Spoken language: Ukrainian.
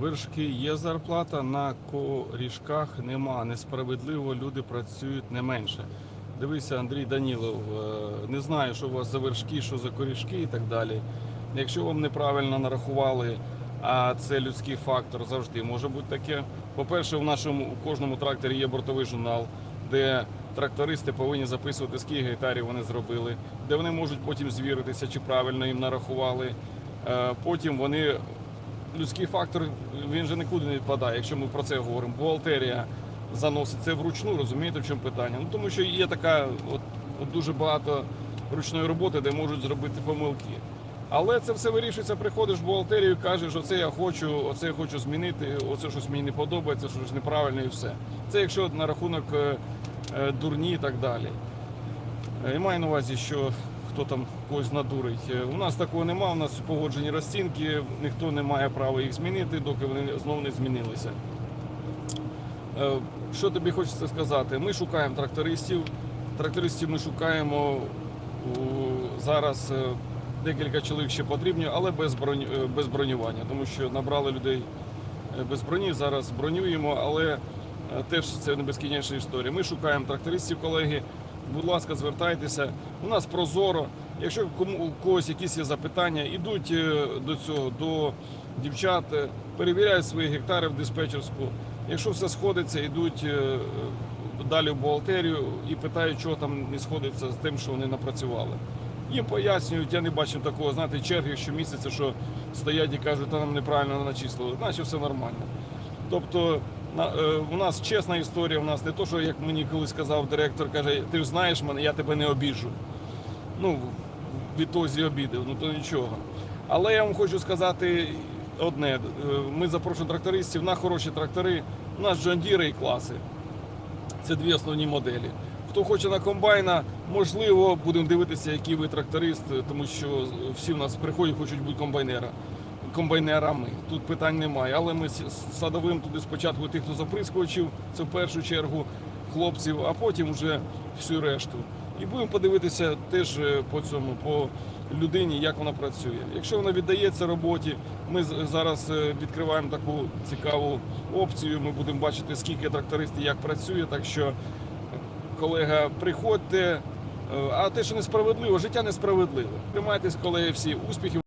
Вершки є зарплата, на корішках нема. Несправедливо люди працюють не менше. Дивися, Андрій Данілов, е, не знаю, що у вас за вершки, що за корішки і так далі. Якщо вам неправильно нарахували, а це людський фактор завжди може бути таке. По-перше, в нашому у кожному тракторі є бортовий журнал, де трактористи повинні записувати, скільки гектарів вони зробили, де вони можуть потім звіритися, чи правильно їм нарахували. Е, Потім вони людський фактор він же нікуди не відпадає, якщо ми про це говоримо. Бухгалтерія заносить це вручну, розумієте, в чому питання? Ну тому що є така, от, от дуже багато ручної роботи, де можуть зробити помилки. Але це все вирішується, приходиш в бухгалтерію, кажеш, оце я хочу, оце я хочу змінити, оце щось мені не подобається, щось неправильно і все. Це якщо на рахунок е, е, дурні і так далі. Е, І маю на увазі, що хто там когось надурить. Е, У нас такого нема, у нас погоджені розцінки, ніхто не має права їх змінити, доки вони знову не змінилися. Е, Що тобі хочеться сказати? Ми шукаємо трактористів. Трактористів ми шукаємо зараз. е, Декілька чоловік ще потрібні, але без броню, е, без бронювання, тому що набрали людей без броні. Зараз бронюємо, але теж це не безкінечна історія. Ми шукаємо трактористів, колеги. Будь ласка, звертайтеся. У нас прозоро. Якщо кому у когось якісь є запитання, ідуть е, до цього до дівчат, е, перевіряють свої гектари в диспетчерську. Якщо все сходиться, йдуть е, далі в бухгалтерію і питають, чого там не сходиться з тим, що вони напрацювали. Їм пояснюють, я не бачив такого, знаєте, черги щомісяця, що стоять і кажуть, та нам неправильно начислили, значить все нормально. Тобто у нас чесна історія, у нас не то, що як мені колись сказав директор, каже, ти знаєш мене, я тебе не обіжу. Ну, відтоді обідав, ну то нічого. Але я вам хочу сказати одне: Е, ми запрошуємо трактористів на хороші трактори. У нас Deere і класи. Це дві основні моделі. Хто хоче на комбайна, можливо, будемо дивитися, який ви тракторист, тому що всі в нас приходять, хочуть бути комбайнера. Комбайнерами. Тут питань немає. Але ми садовим туди спочатку тих, хто заприскувачів, це в першу чергу хлопців, а потім вже всю решту. І будемо подивитися теж е, по цьому, по людині, як вона працює. Якщо вона віддається роботі, ми зараз е, відкриваємо таку цікаву опцію. Ми будемо бачити, скільки трактористів як працює. Так що, колега, приходьте. Е, А те, що несправедливо, життя несправедливе. Тримайтесь, колеги, всі успіхів.